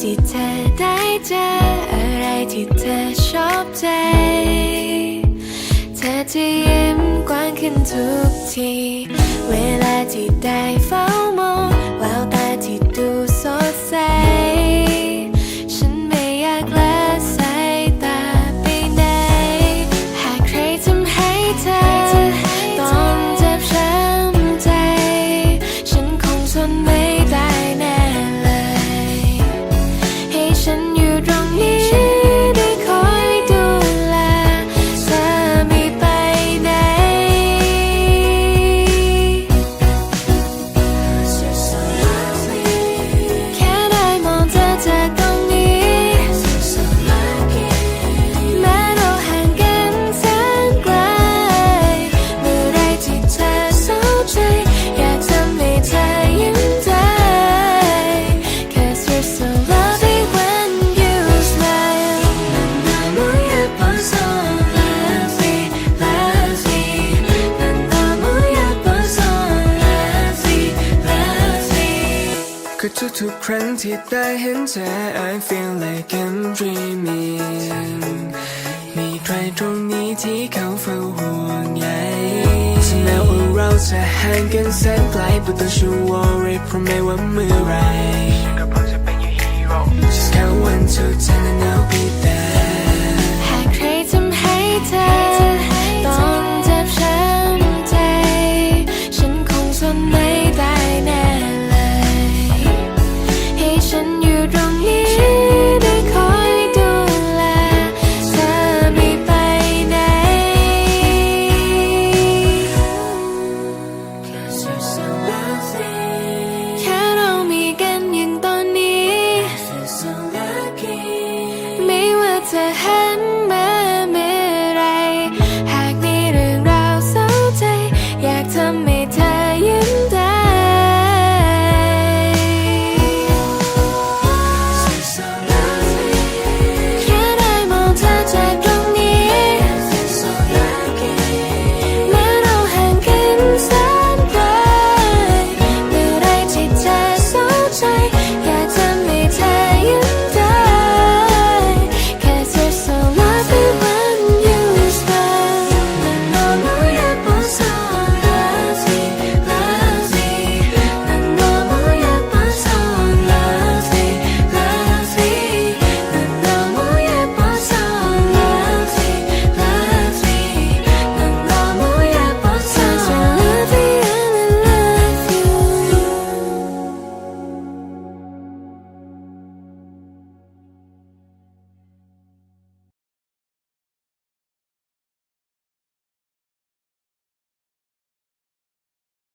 ที่เธอได้เจออะไรที่เธอชอบใจ เธอจะยิ้มกว้างขึ้นทุกที เวลาที่ได้ ทุกๆครั้งที่ได้เห็นเธอ I feel like I'm dreaming มีใครตรงนี้ที่เขาเฝ้าห่วงใยถึงแม้ว่าเราจะห่างกันแสนไกล but don't you worry เพราะไม่ว่าเมื่อไร